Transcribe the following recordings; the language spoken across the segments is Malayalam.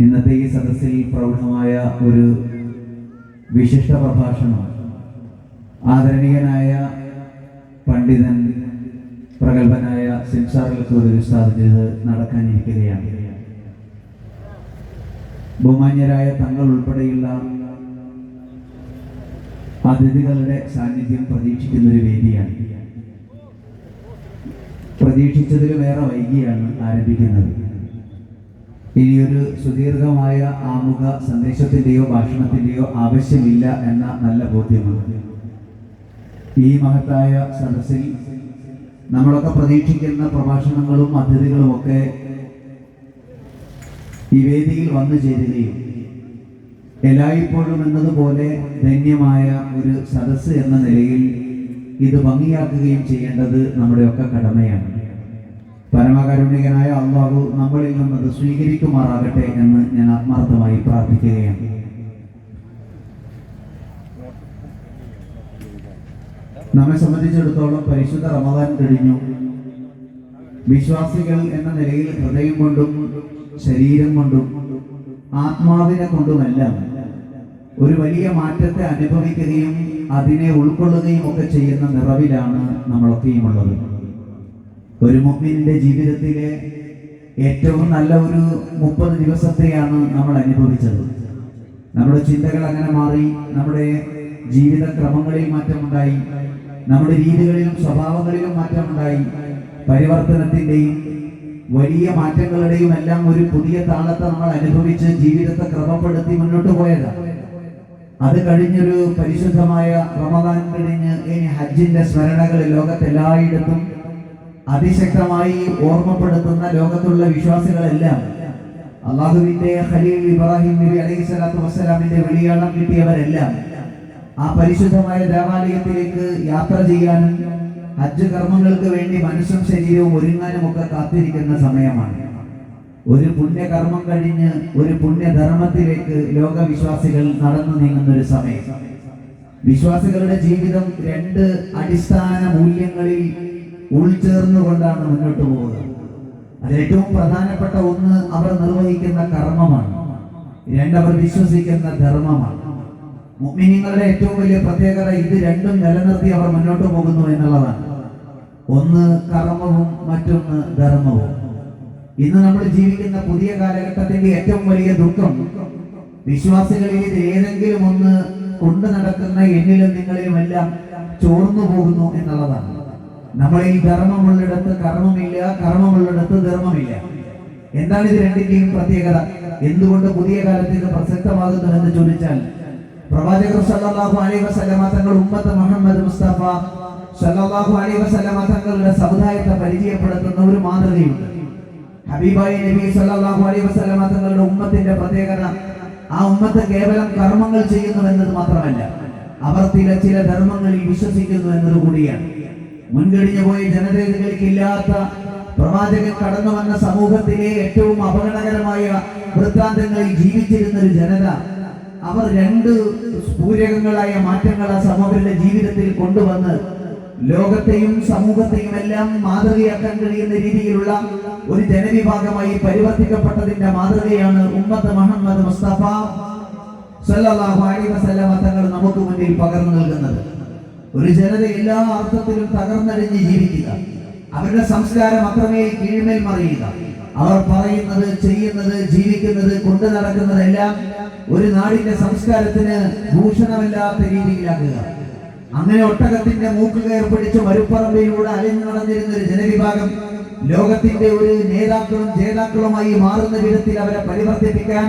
ഇന്നത്തെ ഈ സദസ്സിൽ പ്രൗഢമായ ഒരു വിശിഷ്ട പ്രഭാഷണം ആദരണീയനായ പണ്ഡിതൻ പ്രഗത്ഭനായ ഉസ്താദ് ചെയ്ത് നടക്കാനിരിക്കുകയാണ്. ബഹുമാന്യരായ തങ്ങൾ ഉൾപ്പെടെയുള്ള അതിഥികളുടെ സാന്നിധ്യം പ്രതീക്ഷിക്കുന്ന ഒരു വേദിയാണ് പ്രതീക്ഷിച്ചതിലുമേറെ വൈകിയാണ് ആരംഭിക്കുന്നത്. ഇനിയൊരു സുദീർഘമായ ആമുഖ സന്ദേശത്തിന്റെയോ ഭാഷണത്തിന്റെയോ ആവശ്യമില്ല എന്ന നല്ല ബോധ്യമാണ്. ഈ മഹത്തായ സദസ്സിൽ നമ്മളൊക്കെ പ്രതീക്ഷിക്കുന്ന പ്രഭാഷണങ്ങളും അതിഥികളും ഒക്കെ ഈ വേദിയിൽ വന്നു ചേരുകയും എല്ലായ്പ്പോഴും എന്നതുപോലെ ധന്യമായ ഒരു സദസ്സ് എന്ന നിലയിൽ ഇത് ഭംഗിയാക്കുകയും ചെയ്യേണ്ടത് നമ്മുടെയൊക്കെ കടമയാണ്. പരമകാരുണികനായ അള്ളാഹു നമ്മളിൽ നിന്നത് സ്വീകരിക്കുമാറാകട്ടെ എന്ന് ഞാൻ ആത്മാർത്ഥമായി പ്രാർത്ഥിക്കുകയാണ്. നമ്മെ സംബന്ധിച്ചിടത്തോളം പരിശുദ്ധ റമദാൻ കഴിഞ്ഞു. വിശ്വാസികൾ എന്ന നിലയിൽ ഹൃദയം കൊണ്ടും ശരീരം കൊണ്ടും ആത്മാവിനെ കൊണ്ടുമെല്ലാം ഒരു വലിയ മാറ്റത്തെ അനുഭവിക്കുകയും അതിനെ ഉൾക്കൊള്ളുകയും ഒക്കെ ചെയ്യുന്ന നിറവിലാണ് നമ്മളൊക്കെയും ഉള്ളത് ഒരു മുമ്മിന്റെ ജീവിതത്തിലെ ഏറ്റവും നല്ല ഒരു മുപ്പത് ദിവസത്തെയാണ് നമ്മൾ അനുഭവിച്ചത്. നമ്മുടെ ചിന്തകൾ അങ്ങനെ മാറി നമ്മുടെ ജീവിത ക്രമങ്ങളിൽ മാറ്റമുണ്ടായി നമ്മുടെ രീതികളിലും സ്വഭാവങ്ങളിലും മാറ്റമുണ്ടായി പരിവർത്തനത്തിന്റെയും വലിയ മാറ്റങ്ങളുടെയും എല്ലാം ഒരു പുതിയ താളത്തെ നമ്മൾ അനുഭവിച്ച് ജീവിതത്തെ ക്രമപ്പെടുത്തി മുന്നോട്ട് പോയതാണ് അത് കഴിഞ്ഞൊരു പരിശുദ്ധമായ റമദാൻ കഴിഞ്ഞ് ഇനി ഹജ്ജിന്റെ സ്മരണകൾ ലോകത്തെല്ലായിടത്തും അതിശക്തമായി ഓർമ്മപ്പെടുത്തുന്ന ലോകത്തുള്ള വിശ്വാസികളെല്ലാം അള്ളാഹുവിന്റെ ഖലീൽ ഇബ്രാഹിം നബി അലൈഹി സ്വലാത്തു വസ്സലാമിന്റെ വെളിയാളം കിട്ടിയവരെല്ലാം ആ പരിശുദ്ധമായ ദേവാലയത്തിലേക്ക് യാത്ര ചെയ്യാനും ഹജ്ജ് കർമ്മങ്ങൾക്ക് വേണ്ടി മനുഷ്യൻ ശരീരവും ഒരുങ്ങാനും ഒക്കെ കാത്തിരിക്കുന്ന സമയമാണ്. ഒരു പുണ്യകർമ്മം കഴിഞ്ഞ് ഒരു പുണ്യധർമ്മത്തിലേക്ക് ലോകവിശ്വാസികൾ നടന്നു നീങ്ങുന്ന ഒരു സമയം. വിശ്വാസികളുടെ ജീവിതം രണ്ട് അടിസ്ഥാന മൂല്യങ്ങളിൽ ഉൾച്ചേർന്നുകൊണ്ടാണ് മുന്നോട്ട് പോകുന്നത്. അത് ഏറ്റവും പ്രധാനപ്പെട്ട ഒന്ന് അവർ നിർവഹിക്കുന്ന കർമ്മമാണ്. രണ്ടവർ വിശ്വസിക്കുന്ന ധർമ്മമാണ്. മുഅ്മിനീങ്ങളുടെ ഏറ്റവും വലിയ പ്രത്യേകത ഇത് രണ്ടും നിലനിർത്തി അവർ മുന്നോട്ട് പോകുന്നു എന്നുള്ളതാണ്. ഒന്ന് കർമ്മവും മറ്റൊന്ന് ധർമ്മവും. ഇന്ന് നമ്മൾ ജീവിക്കുന്ന പുതിയ കാലഘട്ടത്തിന്റെ ഏറ്റവും വലിയ ദുഃഖം വിശ്വാസികളിൽ ഇത് ഏതെങ്കിലും ഒന്ന് കൊണ്ടു നടക്കുന്ന എന്നിലും നിങ്ങളിലും എല്ലാം ചോർന്നു പോകുന്നു എന്നുള്ളതാണ്. നമ്മളിൽ ധർമ്മമുള്ളിടത്ത് കർമ്മമില്ല കർമ്മമുള്ളിടത്ത് ധർമ്മമില്ല. എന്താണ് ഇത് രണ്ടിന്റെയും പ്രത്യേകത? എന്തുകൊണ്ട് പുതിയ കാലത്ത് ഇത് പ്രസക്തമാകുന്നതെന്ന് ചോദിച്ചാൽ പ്രവാചകർ സല്ലല്ലാഹു അലൈഹി വസല്ലമ തങ്ങൾ ഉമ്മത്ത് മുഹമ്മദ് മുസ്തഫ സല്ലല്ലാഹു അലൈഹി വസല്ലമ തങ്ങളുടെ സമുദായത്തെ പരിചയപ്പെടുത്തുന്ന ഒരു മാതൃകയുണ്ട്. ഹബീബായി നബി സല്ലല്ലാഹു അലൈഹി വസല്ലമ തങ്ങളുടെ ഉമ്മത്തിന്റെ പ്രത്യേകത ആ ഉമ്മത്ത് കേവലം കർമ്മങ്ങൾ ചെയ്യുന്നു എന്നത് മാത്രമല്ല അവർ ചില ചില ധർമ്മങ്ങളിൽ വിശ്വസിക്കുന്നു എന്നത് കൂടിയാണ്. മുൻകഴിഞ്ഞു പോയ ജനതകൾക്കില്ലാത്ത പ്രവാചകൻ കടന്നു വന്ന സമൂഹത്തിലെ ഏറ്റവും അപകടകരമായ വൃത്താന്തങ്ങളിൽ ജീവിച്ചിരുന്ന ഒരു ജനത അവർ രണ്ട് പൂരകങ്ങളായ മാറ്റങ്ങൾ ആ സമൂഹത്തിന്റെ ജീവിതത്തിൽ കൊണ്ടുവന്ന് ലോകത്തെയും സമൂഹത്തെയും എല്ലാം മാതൃകയാക്കാൻ കഴിയുന്ന രീതിയിലുള്ള ഒരു ജനവിഭാഗമായി പരിവർത്തിക്കപ്പെട്ടതിന്റെ മാതൃകയാണ് ഉമ്മത്ത് മുഹമ്മദ് മുസ്തഫ. സല്ലാഹു അലൈഹി വസല്ല തങ്ങൾ നമുക്ക് മുന്നിൽ പകർന്നു നൽകുന്നത്. ഒരു ജനത എല്ലാ അർത്ഥത്തിലും തകർന്നടിഞ്ഞ് ജീവിക്കുക. അവരുടെ സംസ്കാരം അത്രമേ കീഴ്മേൽ മറിയുക. അവർ പറയുന്നത് ചെയ്യുന്നത് ജീവിക്കുന്നത് കൊണ്ടു നടക്കുന്നതെല്ലാം ഒരു നാടിന്റെ സംസ്കാരത്തിന് ഭൂഷണമില്ലാത്ത രീതിയിലാക്കുക. അങ്ങനെ ഒട്ടകത്തിന്റെ മൂക്കുകയർ പിടിച്ച് മരുപ്പറമ്പിലൂടെ അലഞ്ഞു നടന്നിരുന്ന ഒരു ജനവിഭാഗം ലോകത്തിന്റെ ഒരു നേതാക്കളും ജേതാക്കളുമായി മാറുന്ന വിധത്തിൽ അവരെ പരിവർത്തിപ്പിക്കാൻ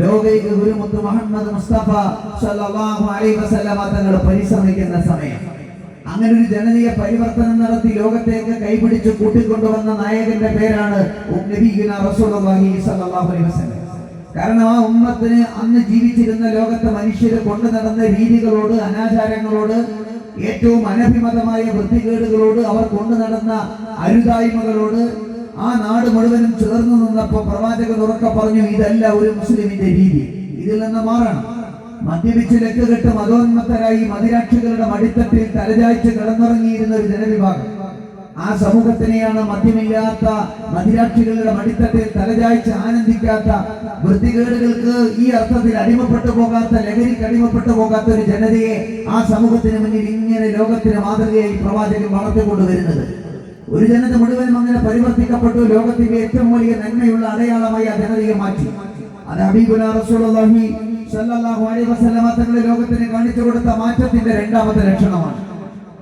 ലോകൈക ഗുരുമുത്ത് മുഹമ്മദ് മുസ്തഫ സല്ലല്ലാഹു അലൈഹി വസല്ലമ തങ്ങൾ പരിശ്രമിക്കുന്ന സമയം. അങ്ങനെ ഒരു ജനനീയ പരിവർത്തനം നടത്തി ലോകത്തേക്ക് കൈപിടിച്ച് കൂട്ടിക്കൊണ്ടുവന്ന നായകന്റെ പേരാണ് റസൂലുള്ളാഹി സല്ലല്ലാഹു അലൈഹി വസല്ലം. കാരണം ആ ഉമ്മത്തിന് അന്ന് ജീവിച്ചിരുന്ന ലോകത്തെ മനുഷ്യരെ കൊണ്ടു നടന്ന രീതികളോട് അനാചാരങ്ങളോട് ഏറ്റവും അനഭിമതമായ വൃത്തികേടുകളോട് അവർ കൊണ്ടു നടന്ന അരുതായ്മകളോട് ആ നാട് മുഴുവനും ചേർന്നു നിന്നപ്പോൾ പ്രവാചകൻ ഉറക്കെ പറഞ്ഞു ഇതല്ല ഒരു മുസ്ലിമിന്റെ രീതി. ഇതിൽ നിന്ന് മാറണം. മദ്യപിച്ച് ലക്കുകെട്ട് മതോന്മത്തരായി മതിരാക്ഷികളുടെ മടിത്തട്ടിൽ തലചായ്ച്ച് കിടന്നുറങ്ങിയിരുന്ന ഒരു ജനവിഭാഗം. ആ സമൂഹത്തിനെയാണ് മദ്യമില്ലാത്ത മദിരാക്ഷികളുടെ മടിത്തട്ടിൽ തലചായ്ച്ച് ആനന്ദിക്കാത്ത വൃത്തികേടുകൾക്ക് ഈ അർത്ഥത്തിൽ അടിമപ്പെട്ടു പോകാത്ത ലഹരിക്ക് അടിമപ്പെട്ടു പോകാത്ത ഒരു ജനതയെ ആ സമൂഹത്തിന് മുന്നിൽ ഇങ്ങനെ ലോകത്തിന് മാതൃകയായി പ്രവാചകൻ വളർത്തിക്കൊണ്ടുവരുന്നത് ഒരു ജനത മുഴുവൻ അങ്ങനെ പരിവർത്തിക്കപ്പെട്ടു ലോകത്തിന്റെ ഏറ്റവും വലിയ നന്മയുള്ള അടയാളമായി ആ ജനതയെ മാറ്റി. അത് വസല്ലമ തങ്ങളെ ലോകത്തിന് കാണിച്ചു കൊടുത്ത മാറ്റത്തിന്റെ രണ്ടാമത്തെ ലക്ഷണമാണ്.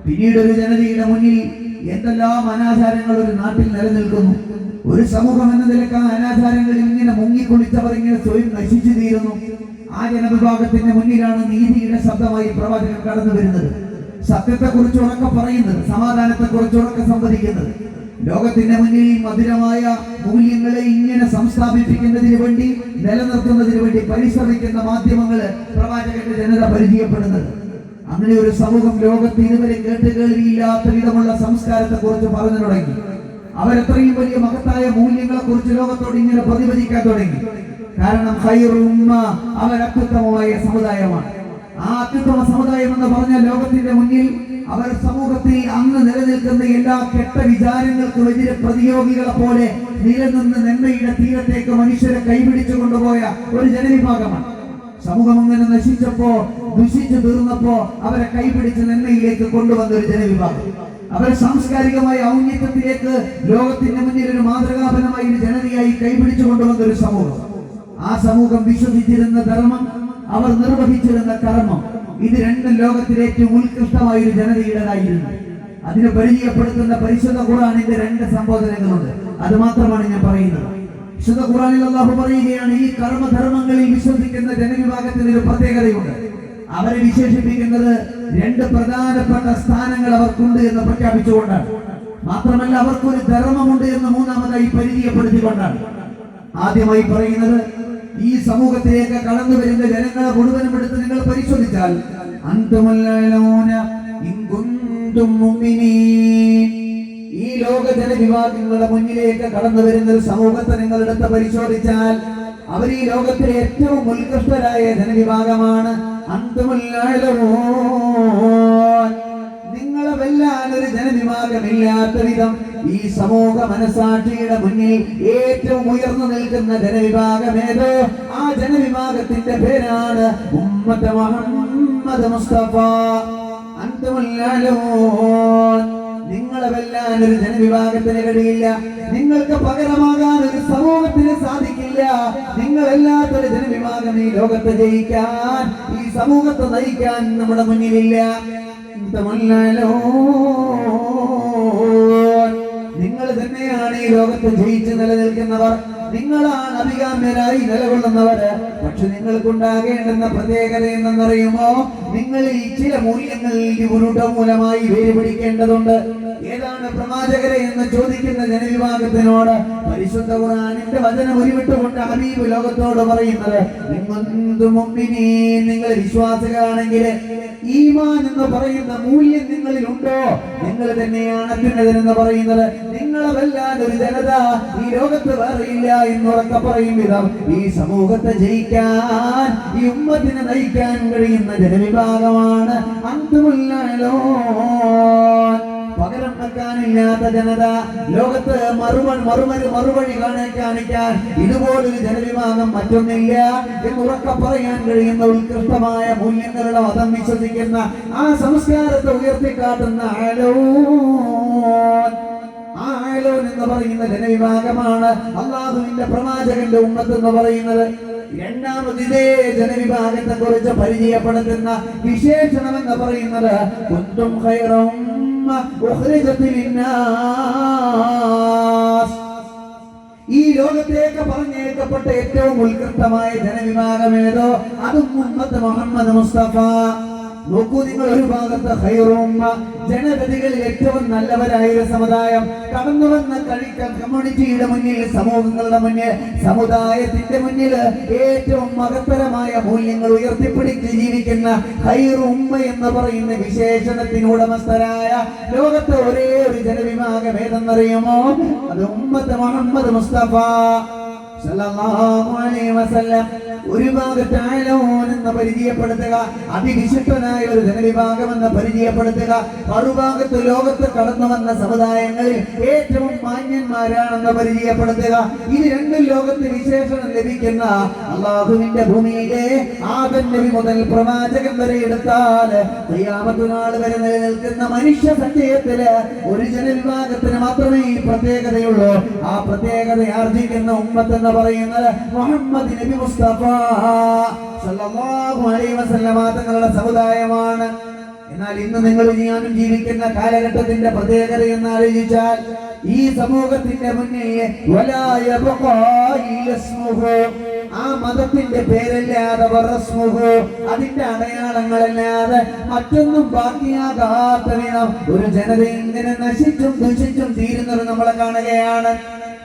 പിന്നീട് ഒരു ജനതയുടെ മുന്നിൽ എന്തെല്ലാം അനാചാരങ്ങൾ ഒരു നാട്ടിൽ നിലനിൽക്കുന്നു? ഒരു സമൂഹം എന്ന നിലയ്ക്ക് ആ അനാചാരങ്ങളിൽ ഇങ്ങനെ മുങ്ങിക്കുളിച്ചവർ ഇങ്ങനെ സ്വയം നശിച്ചു തീരുന്നു. ആ ജനവിഭാഗത്തിന്റെ മുന്നിലാണ് നീതിയുടെ ശബ്ദമായി പ്രവാചകൻ കടന്നു വരുന്നത്. സത്യത്തെക്കുറിച്ച് ഉറക്കെ പറയുന്നത് സമാധാനത്തെക്കുറിച്ച് ഉറക്കെ സംവദിക്കുന്നത്. ലോകത്തിന്റെ മുന്നിൽ മധുരമായ മൂല്യങ്ങളെ ഇങ്ങനെ സംസ്ഥാപിപ്പിക്കുന്നതിന് വേണ്ടി നിലനിർത്തുന്നതിന് വേണ്ടി പരിശ്രമിക്കുന്ന മാധ്യമങ്ങൾ പ്രവാചകന്റെ ജനത പരിചയപ്പെടുന്നത്. അങ്ങനെ ഒരു സമൂഹം ലോകത്ത് ഇതുവരെ കേട്ട് കേറിയില്ലാത്ത വിധമുള്ള സംസ്കാരത്തെ കുറിച്ച് പറഞ്ഞു തുടങ്ങി. അവരെത്രയും വലിയ മഹത്തായ മൂല്യങ്ങളെ കുറിച്ച് ലോകത്തോട് ഇങ്ങനെ പ്രതിഫലിക്കാൻ തുടങ്ങി. കാരണം ഖൈറുമ്മ അവർ അത്യുത്തമമായ സമുദായമാണ്. ആ അത്യുത്തമ സമുദായം എന്ന് പറഞ്ഞ ലോകത്തിന്റെ മുന്നിൽ അവർ സമൂഹത്തിൽ അന്ന് നിലനിൽക്കുന്ന എല്ലാ കെട്ട വിചാരങ്ങൾക്കും എതിരെ പ്രതിയോഗികളെ പോലെ നിലനിന്ന് നന്മയുടെ തീരത്തേക്ക് മനുഷ്യരെ കൈപിടിച്ചു കൊണ്ടുപോയ ഒരു ജനവിഭാഗമാണ്. സമൂഹം അങ്ങനെ നശിച്ചപ്പോ ദുഷിച്ചു തീർന്നപ്പോ അവരെ കൈപിടിച്ച് നന്മയിലേക്ക് കൊണ്ടുവന്ന ഒരു ജനവിഭാഗം. അവരെ സാംസ്കാരികമായ ഔന്നത്യത്തിലേക്ക് ലോകത്തിന്റെ മുന്നിൽ ഒരു മാതൃകാപരമായ ഒരു ജനതയായി കൈപിടിച്ചു കൊണ്ടുവന്ന ഒരു സമൂഹം. ആ സമൂഹം വിശ്വസിച്ചിരുന്ന ധർമ്മം അവർ നിർവഹിച്ചിരുന്ന കർമ്മം ഇത് രണ്ടും ലോകത്തിലെ ഏറ്റവും ഉത്കൃഷ്ടമായ ഒരു ജനതയുടേതായിരുന്നു. അതിനെ പരിചയപ്പെടുത്തുന്ന പരിശുദ്ധ ഖുറാനിന്റെ രണ്ട് സംബോധനകളുണ്ട്. അത് മാത്രമാണ് ഞാൻ പറയുന്നത്. വിശുദ്ധ ഖുറാനിൽ അള്ളാഹു പറയുകയാണ് ഈ കർമ്മധർമ്മങ്ങളിൽ വിശ്വസിക്കുന്ന ജനവിഭാഗത്തിന് ഒരു പ്രത്യേകതയുണ്ട്. അവരെ വിശേഷിപ്പിക്കുന്നത് രണ്ട് പ്രധാനപ്പെട്ട സ്ഥാനങ്ങൾ അവർക്കുണ്ട് എന്ന് പ്രഖ്യാപിച്ചുകൊണ്ടാണ്. മാത്രമല്ല അവർക്കൊരു ധർമ്മമുണ്ട് എന്ന് മൂന്നാമതായി പരിചയപ്പെടുത്തിക്കൊണ്ടാണ്. ആദ്യമായി പറയുന്നത് ഈ സമൂഹത്തിലേക്ക് കടന്നു വരുന്ന ജനങ്ങളെ മുഴുവനും എടുത്ത് നിങ്ങൾ പരിശോധിച്ചാൽ ഈ ലോക ജനവിഭാഗങ്ങളുടെ മുന്നിലേക്ക് കടന്നു വരുന്ന ഒരു സമൂഹത്തെ നിങ്ങൾ എടുത്ത് പരിശോധിച്ചാൽ അവർ ഈ ലോകത്തിലെ ഏറ്റവും ഉത്കൃഷ്ടരായ ജനവിഭാഗമാണ്. നിങ്ങളെ വെല്ലാൻ ഒരു ജനവിഭാഗമില്ലാത്ത വിധം ഈ സമൂഹ മനസാക്ഷിയുടെ മുന്നിൽ ഏറ്റവും ഉയർന്നു നിൽക്കുന്ന ജനവിഭാഗം ഏതോ? ആ ജനവിഭാഗത്തിന്റെ പേരാണ് ഉമ്മത്ത് മുഹമ്മദ് മുസ്തഫ. അന്തുമുല്ലാലമോൻ നിങ്ങളെ വെല്ലാൻ ഒരു ജനവിഭാഗത്തിന് കഴിയില്ല നിങ്ങൾക്ക് പകരമാകാൻ ഒരു സമൂഹത്തിന് സാധിക്കില്ല നിങ്ങളെല്ലാത്തൊരു ജനവിഭാഗം ഈ ലോകത്തെ ജയിക്കാൻ ഈ സമൂഹത്തെ നയിക്കാൻ നമ്മുടെ മുന്നിലില്ല. നിങ്ങൾ തന്നെയാണ് ഈ ലോകത്ത് ജയിച്ച് നിലനിൽക്കുന്നവർ. നിങ്ങളാണ് അഭികാമ്യരായി നിലകൊള്ളുന്നവര് പക്ഷെ നിങ്ങൾക്കുണ്ടാകേണ്ടുന്ന പ്രത്യേകത എന്തെന്നറിയുമോ? നിങ്ങൾ ഈ ചില മൂല്യങ്ങളിൽ ഉരുട്ടമൂലമായി വേര് പിടിക്കേണ്ടതുണ്ട് ഏതാണ് പ്രവാചകരെ എന്ന് ചോദിക്കുന്ന ജനവിഭാഗത്തിനോട് പരിശുദ്ധ ഖുർആനിന്റെ വചനം ഉരുവിട്ടുകൊണ്ട് ഹബീബ് ലോകത്തോട് പറയുന്നത് നിങ്ങൾ വിശ്വാസികളാണെങ്കിൽ ഈമാൻ എന്ന് പറയുന്ന മൂല്യം നിങ്ങളിൽ ഉണ്ടോ നിങ്ങൾ തന്നെയാണ് അത്യുന്നതൻ പറയുന്നത്. നിങ്ങളതല്ലാതെ ഒരു ജനത ഈ ലോകത്ത് വേറെയില്ല എന്നുറക്കെ പറയും വിധം. ഈ സമൂഹത്തെ ജയിക്കാൻ ഈ ഉമ്മത്തിനെ നയിക്കാൻ കഴിയുന്ന ജനവിഭാഗമാണ് അന്തുമുല്ലോ പകരം വെക്കാനില്ലാത്ത ജനത ലോകത്ത് മറുപടി മറുപടി കാണാൻ കാണിക്കാൻ ഇതുപോലൊരു ജനവിഭാഗം മറ്റൊന്നില്ല എന്ന് ഉറക്കെ പറയാൻ കഴിയുന്ന ഉത്കൃഷ്ടമായ മൂല്യങ്ങളുടെ മതം വിശ്വസിക്കുന്ന ആ സംസ്കാരത്തെ ഉയർത്തിക്കാട്ടുന്ന ആലോ ആ ആലോൻ എന്ന് പറയുന്ന ജനവിഭാഗമാണ് അള്ളാഹുവിന്റെ പ്രവാചകന്റെ ഉമ്മത്ത് എന്ന് പറയുന്നത്. രണ്ടാമത് ജനവിഭാഗത്തെ കുറിച്ച് പരിചയപ്പെടുത്തുന്ന വിശേഷണം എന്ന് പറയുന്നത് കുന്തും ലിന്നാസ്. ഈ ലോകത്തേക്ക് പറഞ്ഞേക്കപ്പെട്ട ഏറ്റവും ഉത്കൃഷ്ടമായ ജനവിഭാഗം ഏതോ? അതും മുഹമ്മദ് മുസ്തഫ. നോക്കൂ നിങ്ങൾ ഒരു ഭാഗത്ത് ഹൈറോമ്മ. ജനഗതികളിൽ ഏറ്റവും നല്ലവരായ സമുദായം. കടന്നു വന്ന കഴിക്ക കമ്മ്യൂണിറ്റിയുടെ മുന്നിൽ സമൂഹങ്ങളുടെ മുന്നിൽ സമുദായത്തിന്റെ മുന്നിൽ ഏറ്റവും മഹത്തരമായ മൂല്യങ്ങൾ ഉയർത്തിപ്പിടിച്ച് ജീവിക്കുന്ന ഹൈറുമ്മ എന്ന് പറയുന്ന വിശേഷണത്തിന് ഉടമസ്ഥരായ ലോകത്തെ ഒരേ ഒരു ജനവിഭാഗം ഏതെന്നറിയുമോ? അത് ഉമ്മത്ത് മുഹമ്മദ് മുസ്തഫ. ഒരു ഭാഗത്ത് ആയലോൻ എന്ന് പരിചയപ്പെടുത്തുക അതിവിശിഷ്ടനായ ഒരു ധനവിഭാഗം എന്ന് പരിചയപ്പെടുത്തുക മറുഭാഗത്ത് ലോകത്ത് കടന്നു വന്ന സമുദായങ്ങളിൽ ഏറ്റവും മാന്യന്മാരാണെന്ന് പരിചയപ്പെടുത്തുക. ഇത് രണ്ടും ലോകത്ത് വിശേഷണം ലഭിക്കുന്ന അള്ളാഹുവിന്റെ ഭൂമിയിലെ ആദൻ നബി മുതൽ പ്രവാചകൻ വരെ എടുത്താൽ നാൾ വരെ നിലനിൽക്കുന്ന മനുഷ്യ സഞ്ചയത്തിൽ ഒരു ജനവിഭാഗത്തിന് മാത്രമേ ഈ പ്രത്യേകതയുള്ളൂ. ആ പ്രത്യേകത ആർജിക്കുന്ന ഉമ്മത്ത് എന്ന് പറയുന്നത് മുഹമ്മദ് നബി മുസ്തഫ. സല്ലല്ലാഹു അലൈഹി വസല്ലമ തങ്ങളുടെ സമുദായമാണ്. എന്നാൽ ഇന്ന് നിങ്ങൾ ഞാനും ജീവിക്കുന്ന കാലഘട്ടത്തിന്റെ പ്രത്യേകത എന്ന് ആലോചിച്ചാൽ ഈ സമൂഹത്തിന്റെ മുന്നിൽ ആ മതത്തിന്റെ പേരല്ലാതെ വറസ്മുഹു. അതിന്റെ അടയാളങ്ങളല്ലാതെ മറ്റൊന്നും ബാക്കിയാകാത്ത വിധം ഒരു ജനത ഇങ്ങനെ നശിച്ചും ദുഷിച്ചും തീരുന്നത് നമ്മൾ കാണുകയാണ്.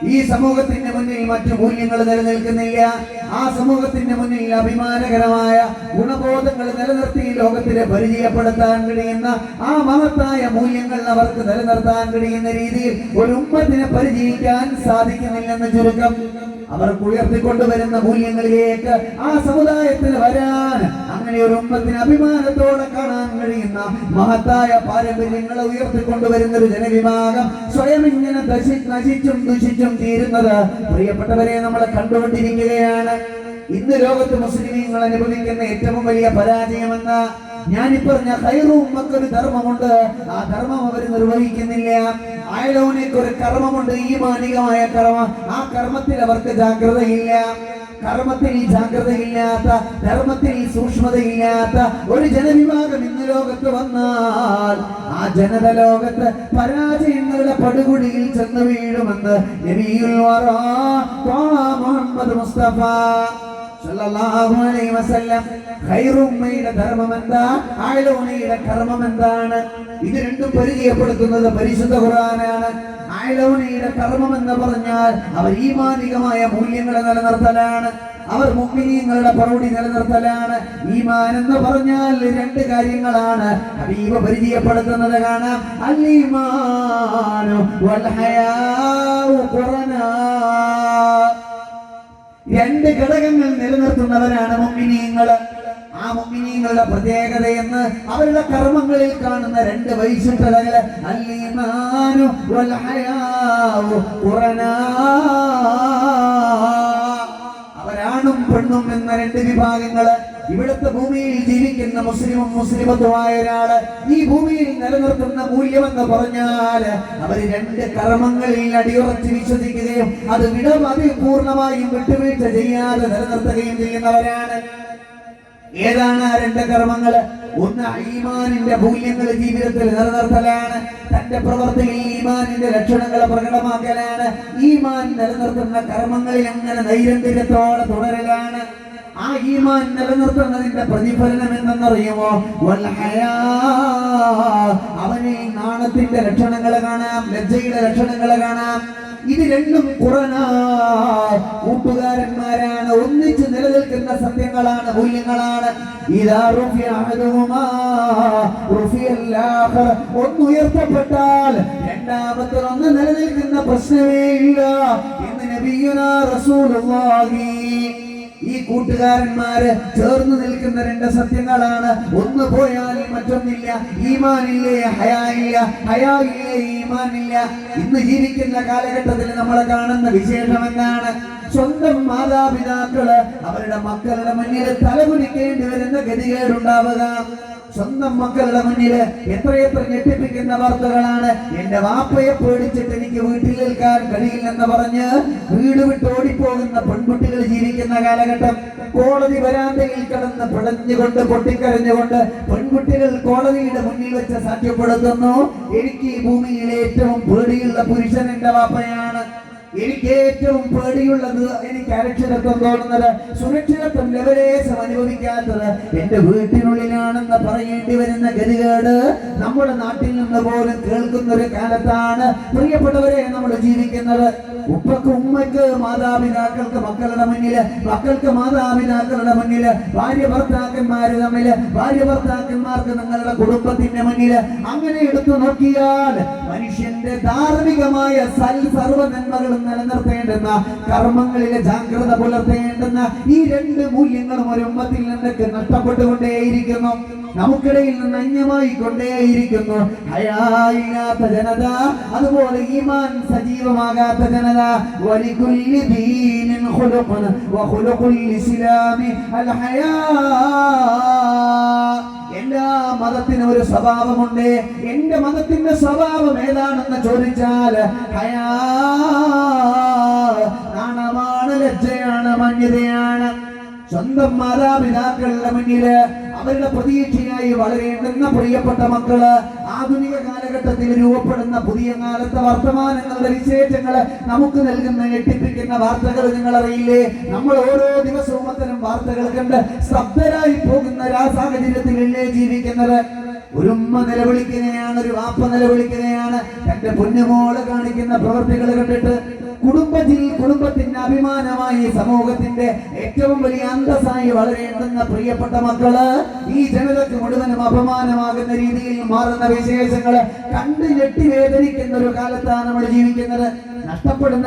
ഈ സമൂഹത്തിന്റെ മുന്നിൽ മറ്റു മൂല്യങ്ങൾ നിലനിൽക്കുന്നില്ല. ആ സമൂഹത്തിന്റെ മുന്നിൽ അഭിമാനകരമായ ഗുണബോധങ്ങൾ നിലനിർത്തി ലോകത്തിലെ പരിചയപ്പെടുത്താൻ കഴിയുന്ന ആ മഹത്തായ മൂല്യങ്ങൾ അവർക്ക് നിലനിർത്താൻ കഴിയുന്ന രീതിയിൽ ഒരു ഉമ്മത്തിനെ പരിചയിക്കാൻ സാധിക്കുന്നില്ലെന്ന് ചുരുക്കം. അവർക്ക് ഉയർത്തിക്കൊണ്ടുവരുന്ന മൂല്യങ്ങളിലേക്ക് ആ സമുദായത്തിന് വരാൻ അങ്ങനെ ഒരു ഉമ്മത്തിന് അഭിമാനത്തോടെ കാണാൻ കഴിയുന്ന മഹത്തായ പാരമ്പര്യങ്ങളെ ഉയർത്തിക്കൊണ്ടുവരുന്ന ഒരു ജനവിഭാഗം സ്വയം ഇങ്ങനെ നശിച്ചും ദുഷിച്ചും തീരുന്നത് പ്രിയപ്പെട്ടവരെ നമ്മൾ കണ്ടുകൊണ്ടിരിക്കുകയാണ്. ഇന്ന് ലോകത്ത് മുസ്ലിമീങ്ങൾ അനുഭവിക്കുന്ന ഏറ്റവും വലിയ പരാജയമെന്ന ഞാനിപ്പറഞ്ഞ ഹൈറു ഉമ്മക്കൊരു ധർമ്മമുണ്ട്. ആ ധർമ്മം അവർ നിർവഹിക്കുന്നില്ല. അയലോനേക്ക് ഒരു കർമ്മമുണ്ട് ഈ മാനികമായ കർമ്മം. ആ കർമ്മത്തിൽ അവർക്ക് ജാഗ്രതയില്ല. കർമ്മത്തിൽ ജാഗ്രതയില്ലാത്ത ധർമ്മത്തിൽ സൂക്ഷ്മതയില്ലാത്ത ഒരു ജനവിഭാഗം ഇന്ന് ലോകത്ത് വന്നാൽ ആ ജനത ലോകത്ത് പരാജയങ്ങളുടെ പടുകുടിയിൽ ചെന്ന് വീഴുമെന്ന് മുസ്തഫ ഖൈറുമ്മയുടെ ധർമ്മം എന്താ? ആയലോണിയുടെ കർമ്മം എന്താണ്? ഇത് രണ്ടും പരിചയപ്പെടുത്തുന്നത് പരിശുദ്ധ ഖുർആനാണ്. ആയലോണിയുടെ കർമ്മം എന്ന് പറഞ്ഞാൽ അവർ ഈമാനികമായ മൂല്യങ്ങളെ നിലനിർത്തലാണ്. അവർ മുഗ്മിനീങ്ങളുടെ പ്രൗഢി നിലനിർത്തലാണ്. ഈമാൻ എന്ന് പറഞ്ഞാൽ രണ്ട് കാര്യങ്ങളാണ്. ഹബീബ് പരിചയപ്പെടുത്തുന്നത് കാണാം. അല്ലീമാനു വൽ ഹയാഉ രണ്ട് ഘടകങ്ങൾ നിലനിർത്തുന്നവരാണ് മുമ്മിനീങ്ങൾ ആ മുമ്മിനീങ്ങളുടെ പ്രത്യേകത എന്ന് അവരുടെ കർമ്മങ്ങളിൽ കാണുന്ന രണ്ട് വൈശിഷ്ടതകൾ. അവരാണും പെണ്ണും എന്ന രണ്ട് വിഭാഗങ്ങൾ ഇവിടുത്തെ ഭൂമിയിൽ ജീവിക്കുന്ന മുസ്ലിമും മുസ്ലിമത്തുമായ ഒരാൾ ഈ ഭൂമിയിൽ നിലനിർത്തുന്ന മൂല്യമെന്ന് പറഞ്ഞാൽ അവർ രണ്ട് കർമ്മങ്ങളിൽ അടിയുറച്ച് വിശ്വസിക്കുകയും അത് വിടവതി പൂർണമായും വിട്ടുവീഴ്ച ചെയ്യാതെ നിലനിർത്തുകയും ചെയ്യുന്നവരാണ്. ഏതാണ് ആ രണ്ട് കർമ്മങ്ങൾ ഒന്ന് ഈമാനിന്റെ മൂല്യങ്ങൾ ജീവിതത്തിൽ നിലനിർത്തലാണ്. തന്റെ പ്രവർത്തിയിൽ ഈമാനിന്റെ ലക്ഷണങ്ങൾ പ്രകടമാക്കലാണ്. ഈമാൻ നിലനിർത്തുന്ന കർമ്മങ്ങളിൽ അങ്ങനെ നൈരന്തര്യത്തോടെ തുടരലാണ്. ആ ഈമാൻ നിലനിർത്തുന്നതിന്റെ പ്രതിഫലനം എന്തെന്നറിയുമോ. അവന് നാണത്തിന്റെ ലക്ഷണങ്ങൾ കാണാം ലജ്ജയുടെ ലക്ഷണങ്ങൾ കാണാം. ഇത് രണ്ടും കുറനാ കൂട്ടുകാരന്മാരാണ് ഒന്നിച്ച് നിലനിൽക്കുന്ന സത്യങ്ങളാണ് മൂല്യങ്ങളാണ്. ഇതാ റുഫിയ അഹദുഹുമാ. റുഫിയൽ ആഖർ. ഒന്ന് ഉയർത്തപ്പെട്ടാൽ രണ്ടാമത്തെ ഒന്ന് നിലനിൽക്കുന്ന പ്രശ്നമേ ഇല്ല. എന്ന് നബിയുനാ റസൂലുള്ളാഹി. ഈ കൂട്ടുകാരന്മാര് ചേർന്ന് നിൽക്കുന്ന രണ്ട് സത്യങ്ങളാണ്. ഒന്ന് പോയാൽ മറ്റൊന്നില്ല ഈമാനില്ലേ ഹയായില്ല. ഹയായില്ലേ ഈമാനില്ല. ഇന്ന് ജീവിക്കുന്ന കാലഘട്ടത്തിൽ നമ്മൾ കാണുന്ന വിശേഷം എന്താണ് സ്വന്തം മാതാപിതാക്കൾ അവരുടെ മക്കളുടെ മുന്നിൽ തലകുനിക്കേണ്ടി വരുന്ന ഗതികേടുണ്ടാവുക. സ്വന്തം മക്കളുടെ മുന്നിൽ എത്രയെത്ര ഞെട്ടിപ്പിക്കുന്ന വാർത്തകളാണ്. എന്റെ വാപ്പയെ പേടിച്ചിട്ട് എനിക്ക് വീട്ടിൽ നിൽക്കാൻ കഴിയില്ലെന്ന് പറഞ്ഞ് വീട് വിട്ട് ഓടിപ്പോകുന്ന പെൺകുട്ടികൾ ജീവിക്കുന്ന കാലഘട്ടം. കോടതി വരാന്തയിൽ കിടന്ന് പിടഞ്ഞുകൊണ്ട് പൊട്ടിക്കരഞ്ഞുകൊണ്ട് പെൺകുട്ടികൾ കോടതിയുടെ മുന്നിൽ വെച്ച് സാക്ഷ്യപ്പെടുത്തുന്നു. എനിക്ക് ഈ ഭൂമിയിലെ ഏറ്റവും പേടിയുള്ള പുരുഷൻ എന്റെ വാപ്പയാണ്. എനിക്ക് ഏറ്റവും പേടിയുള്ളത് എനിക്ക് അരക്ഷിതത്വം തോന്നുന്നത് സുരക്ഷിതത്വം ലെവലേശം അനുഭവിക്കാത്തത് എന്റെ വീട്ടിനുള്ളിലാണെന്ന് പറയേണ്ടി വരുന്ന ഗതികേട് നമ്മുടെ നാട്ടിൽ നിന്ന് പോലും കേൾക്കുന്ന ഒരു കാലത്താണ്. പ്രിയപ്പെട്ടവരെ നമ്മൾ ജീവിക്കുന്നത് ഉപ്പക്ക് ഉമ്മക്ക് മാതാപിതാക്കൾക്ക് മക്കളുടെ മുന്നിൽ മക്കൾക്ക് മാതാപിതാക്കളുടെ മുന്നിൽ ഭാര്യ ഭർത്താക്കന്മാര് തമ്മിൽ ഭാര്യ ഭർത്താക്കന്മാർക്ക് നിങ്ങളുടെ കുടുംബത്തിന്റെ മുന്നിൽ അങ്ങനെ എടുത്തു നോക്കിയാൽ മനുഷ്യന്റെ ധാർമ്മികമായ സൽ സർവ നന്മകളും നിലനിർത്തേണ്ടുന്ന കർമ്മങ്ങളിലെ ജാഗ്രത പുലർത്തേണ്ടുന്ന ഈ രണ്ട് മൂല്യങ്ങളും ഒരു ഉമ്മത്തിൽ നിന്നൊക്കെ നഷ്ടപ്പെട്ടുകൊണ്ടേയിരിക്കുന്നു. നമുക്കിടയിൽ നിന്ന് അന്യമായി കൊണ്ടേയിരിക്കുന്നു ഹയായില്ലാത്ത ജനത അതുപോലെ ഈമാൻ സജീവമാകാത്ത ജനത. വലിക്കുല്ലി ദീനിൻ ഖുലുഖുൻ വഹുലുഖുൽ ഇസ്ലാമി അൽ ഹയാ. മതത്തിനും ഒരു സ്വഭാവമുണ്ട്. എന്റെ മതത്തിന്റെ സ്വഭാവം ഏതാണെന്ന് ചോദിച്ചാൽ ഹയാ നാണമാണ് ലജ്ജയാണ് മന്യതയാണ്. സ്വന്തം മാതാപിതാക്കളുടെ മുന്നിൽ അവരുടെ പ്രതീക്ഷയായി വളരേണ്ടുന്ന പ്രിയപ്പെട്ട മക്കൾ ആധുനിക കാലഘട്ടത്തിൽ രൂപപ്പെടുന്ന പുതിയ കാലത്തെ വർത്തമാനങ്ങളുടെ വിശേഷങ്ങൾ നമുക്ക് നൽകുന്ന ഞെട്ടിപ്പിക്കുന്ന വാർത്തകൾ നിങ്ങൾ അറിയില്ലേ നമ്മൾ ഓരോ ദിവസവും അത്തരം വാർത്തകൾ കണ്ട് സ്തബ്ധരായി പോകുന്ന ആ സാഹചര്യത്തിലല്ലേ ജീവിക്കുന്നത്? ഒരു ഉമ്മ നിലവിളിക്കുകയാണ് ഒരു വാപ്പ നിലവിളിക്കുകയാണ് തന്റെ പൊന്നുമോൾ കാണിക്കുന്ന പ്രവൃത്തികൾ കണ്ടിട്ട് കുടുംബത്തിൽ കുടുംബത്തിന്റെ അഭിമാനമായി സമൂഹത്തിന്റെ ഏറ്റവും വലിയ അന്തസ്സായി വളരേണ്ടുന്ന പ്രിയപ്പെട്ട മക്കൾ ഈ ജനതയ്ക്ക് മുഴുവനും അപമാനമാകുന്ന രീതിയിൽ മാറുന്ന വിശേഷങ്ങൾ കണ്ട് ഞെട്ടി വേദനിക്കുന്ന ഒരു കാലത്താണ് നമ്മൾ ജീവിക്കുന്നത്. നഷ്ടപ്പെടുന്ന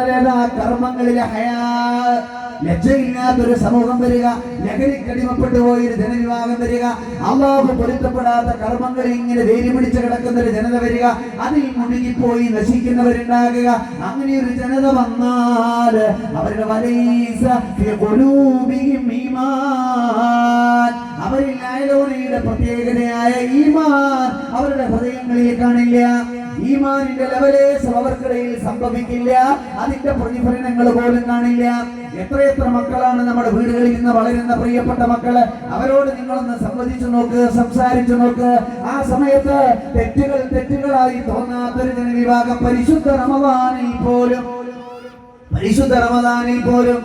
കർമ്മങ്ങളിലെ ഹയാ ലജ്ജയില്ലാത്തൊരു സമൂഹം വരിക ലഹരിക്കടിമപ്പെട്ടു പോയൊരു ജനവിഭാഗം വരിക അള്ളാഹു പൊരുത്തപ്പെടാത്ത കർമ്മങ്ങൾ ഇങ്ങനെ വേരി പിടിച്ച് കിടക്കുന്ന ഒരു ജനത വരിക അതിൽ മുഴുകിപ്പോയി നശിക്കുന്നവരുണ്ടാകുക. അങ്ങനെ ഒരു ജനത വന്നാൽ അവരുടെ അവരിൽ അയലോനയുടെ പ്രത്യേകതയായ ഈമാൻ അവരുടെ ഹൃദയങ്ങളിൽ കാണില്ല ഈമാനിന്റെ ലെവലെ അവർക്കിടയിൽ സംഭവിക്കില്ല. അതിന്റെ പ്രതിഫലനങ്ങൾ പോലും കാണില്ല. എത്രയെത്ര മക്കളാണ് നമ്മുടെ വീടുകളിൽ നിന്ന് വളരുന്ന പ്രിയപ്പെട്ട മക്കൾ? അവരോട് നിങ്ങളൊന്ന് സംവദിച്ചു നോക്ക് സംസാരിച്ചു നോക്ക്. ആ സമയത്ത് തെറ്റുകൾ തെറ്റുകളായി തോന്നാത്തൊരു ജനവിഭാഗം പരിശുദ്ധ റമദാനിൽ പോലും പരിശുദ്ധ റമദാനിൽ പോലും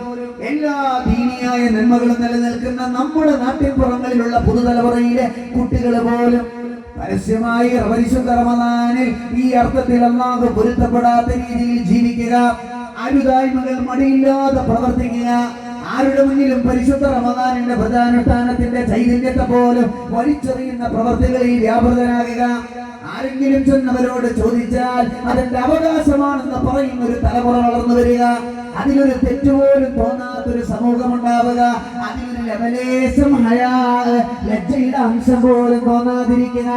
എല്ലാ ദീനിയായ നന്മകളും നിലനിൽക്കുന്ന നമ്മുടെ നാട്ടിൻപുറങ്ങളിലുള്ള പുതുതലമുറയിലെ കുട്ടികൾ പോലും പരസ്യമായി പരിശുദ്ധ ഈ അർത്ഥത്തിൽ അള്ളാഹു പൊരുത്തപ്പെടാത്ത രീതിയിൽ ജീവിക്കുക. അരുതായ്മകൾ മടിയില്ലാതെ പ്രവർത്തിക്കുക. ആരുടെ മുന്നിലും പരിശുദ്ധ റമദാനിന്റെ പ്രധാനുഷ്ഠാനത്തിന്റെ ചൈതന്യത്തെ പോലും വലിച്ചെറിയുന്ന പ്രവർത്തികളിൽ വ്യാപൃതനാകുക. ആരെങ്കിലും ചെന്നവരോട് ചോദിച്ചാൽ അതിന്റെ അവകാശമാണെന്ന് പറയുന്ന ഒരു തലമുറ വളർന്നു വരിക. അതിലൊരു തെറ്റുപോലും തോന്നാത്തൊരു സമൂഹമുണ്ടാവുക. അതിൽ ലവലേശം ലജ്ജയുടെ അംശം പോലും തോന്നാതിരിക്കുന്ന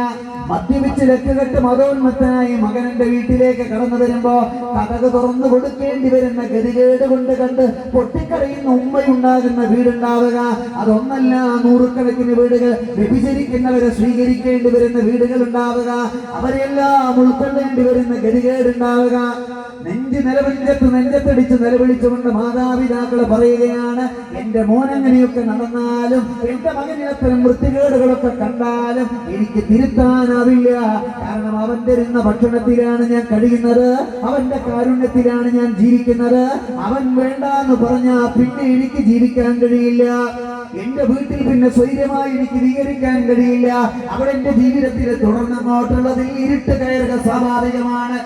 മദ്യപിച്ച് രക്തകെട്ട് മതോന്മത്തനായി മകനന്റെ വീട്ടിലേക്ക് കടന്നു വരുമ്പോ കഥക് തുറന്നു കൊടുക്കേണ്ടി വരുന്ന ഗതികേട് കൊണ്ട് കണ്ട് പൊട്ടിക്കരയുന്ന ഉമ്മയുണ്ടാകുന്ന വീടുണ്ടാവുക. അതൊന്നല്ല നൂറുകണക്കിന് വീടുകൾ വ്യഭിചരിക്കുന്നവരെ സ്വീകരിക്കേണ്ടി വരുന്ന വീടുകൾ ഉണ്ടാവുക. അവരെല്ലാം ഉൾക്കൊള്ളേണ്ടി വരുന്ന ഗതികേടുണ്ടാവുക നെഞ്ച് നിലവിഞ്ചത്ത് നെഞ്ചത്തടിച്ച് നിലവിളിച്ചുകൊണ്ട് മാതാപിതാക്കൾ പറയുകയാണ് എന്റെ മോൻ അങ്ങനെയൊക്കെ നടന്നാലും എന്റെ മകന് അത്തരം വൃത്തികേടുകളൊക്കെ കണ്ടാലും എനിക്ക് തിരുത്താനാവില്ല. കാരണം അവൻ തരുന്ന ഭക്ഷണത്തിലാണ് ഞാൻ കഴിയുന്നത് അവന്റെ കാരുണ്യത്തിലാണ് ഞാൻ ജീവിക്കുന്നത്. അവൻ വേണ്ട എന്ന് പറഞ്ഞാ പിന്നെ എനിക്ക് ജീവിക്കാൻ കഴിയില്ല. എന്റെ വീട്ടിൽ പിന്നെ സ്വൈര്യമായി എനിക്ക് സ്വീകരിക്കാൻ കഴിയില്ല. അവിടെ എന്റെ ജീവിതത്തിൽ തുടർന്നങ്ങോട്ടുള്ളതിൽ ഇരുട്ട് കയറുക സ്വാഭാവികമാണ്.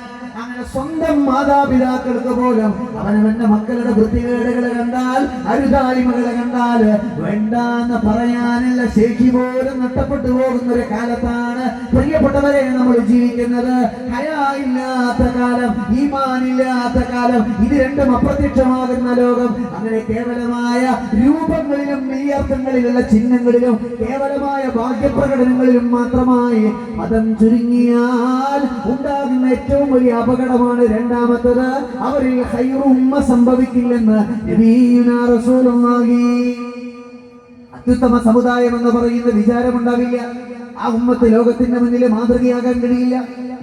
സ്വന്തം മാതാപിതാക്കൾക്ക് പോലും അവനവന്റെ മക്കളുടെ വൃത്തികേടുകൾ കണ്ടാൽ അരുതായ്മകളെ കണ്ടാൽ വേണ്ടാന്ന് പറയാനുള്ള ശേഷി പോലും നഷ്ടപ്പെട്ടു പോകുന്ന ഒരു കാലത്താണ് പ്രിയപ്പെട്ടവരെ നമ്മൾ ജീവിക്കുന്നത്. ഹയായില്ലാത്ത കാലം ഈമാനില്ലാത്ത കാലം ഇത് രണ്ടും അപ്രത്യക്ഷമാകുന്ന ലോകം. അങ്ങനെ കേവലമായ രൂപങ്ങളിലും മെയ്യർത്ഥങ്ങളിലുള്ള ചിഹ്നങ്ങളിലും കേവലമായ ഭാഗ്യപ്രകടനങ്ങളിലും മാത്രമായി മതം ചുരുങ്ങിയാൽ ഉണ്ടാകുന്ന ഏറ്റവും വലിയ അപകടമാണ് രണ്ടാമത്തത് അവരിൽ ഹൈറുമ്മ സംഭവിക്കില്ലെന്ന് നബീയുനാ റസൂലുള്ളാഹി. അത്യുത്തമ സമുദായം എന്ന് പറയുന്ന വിചാരമുണ്ടാവില്ല. ആ ഉമ്മത്ത് ലോകത്തിന്റെ മുന്നിൽ മാതൃകയാകാൻ കഴിയില്ല.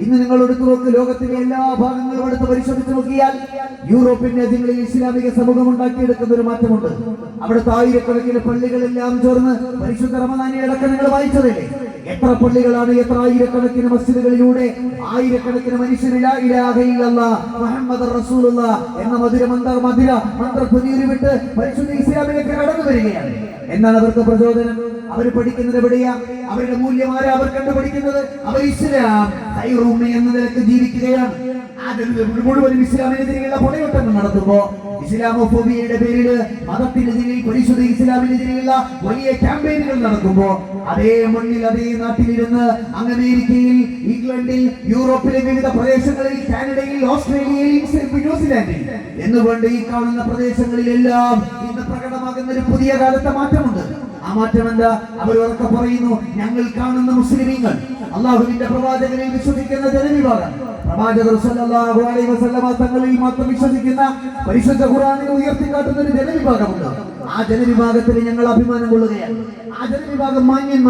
ഇന്ന് നിങ്ങൾ എടുത്തു നോക്ക് ലോകത്തിലെ എല്ലാ ഭാഗങ്ങളും എടുത്ത് പരിശോധിച്ചു നോക്കിയാൽ യൂറോപ്യൻ രാജ്യങ്ങളിൽ ഇസ്ലാമിക സമൂഹം ഉണ്ടാക്കിയെടുക്കുന്ന ഒരു മാറ്റമുണ്ട്. അവിടുത്തെ ആയിരക്കണക്കിന് പള്ളികളെല്ലാം ചേർന്ന് പരിശുദ്ധ റമദാനി അടക്കം നിങ്ങൾ വായിച്ചതല്ലേ? എത്ര പള്ളികളാണ് എത്ര ആയിരക്കണക്കിന് മസ്ജിദുകളിലൂടെ ആയിരക്കണക്കിന് മനുഷ്യരില ഇലാഹയില്ല മുഹമ്മദ് റസൂലുള്ള എന്ന മധുര മന്ത്ര മധുര മന്ത്രധ്വനി വിട്ട് പരിശുദ്ധ ഇസ്ലാമിലേക്ക് കടന്നു വരികയാണ്. എന്നാണ് അവർക്ക് പ്രചോദനം? അവർ പഠിക്കുന്നത് എവിടെയാ? അവരുടെ മൂല്യമാരാ അവർ കണ്ടുപിടിക്കുന്നത് അവർ ഇസ്ലാം എന്ന നിലയ്ക്ക് ജീവിക്കുകയാണ്. മുഴുവനും ഇസ്ലാമിനെതിരെയുള്ള പടയോട്ടങ്ങൾ നടത്തുമ്പോ ഇസ്ലാമോഫോബിയയുടെ പേരിൽ മതത്തിനെതിരെ പരിശുദ്ധ ഇസ്ലാമിനെതിരെയുള്ള വലിയ ക്യാമ്പയിനുകൾ നടക്കുമ്പോ അതേ മണ്ണിൽ അതേ നാട്ടിലിരുന്ന് അങ്ങ് അമേരിക്കയിൽ ഇംഗ്ലണ്ടിൽ യൂറോപ്പിലെ വിവിധ പ്രദേശങ്ങളിൽ കാനഡയിൽ ഓസ്ട്രേലിയയിൽ ന്യൂസിലാൻഡിൽ എന്നുകൊണ്ട് ഈ കാണുന്ന പ്രദേശങ്ങളിലെല്ലാം ഇന്ന് പ്രകടമാകുന്ന ഒരു പുതിയ കാലത്തെ മാറ്റമുണ്ട്. ആ മാറ്റം എന്താ? അവർ ഉറക്കെ പറയുന്നു ഞങ്ങൾ കാണുന്ന മുസ്ലിമീങ്ങൾ. അള്ളാഹുവിന്റെ പ്രവാചകനെ വിശ്വസിക്കുന്ന ജനവിഭാഗം. പ്രവാചകർ തങ്ങളിൽ മാത്രം വിശ്വസിക്കുന്ന പരിശുദ്ധ ഖുറാനെ ഉയർത്തിക്കാട്ടുന്ന ഒരു ജനവിഭാഗമുണ്ട്. ആ ജനവിഭാഗത്തിൽ ഞങ്ങൾ അഭിമാനം കൊള്ളുകയാണ്. ആ ജനവിഭാഗം മാന്യന്മാർ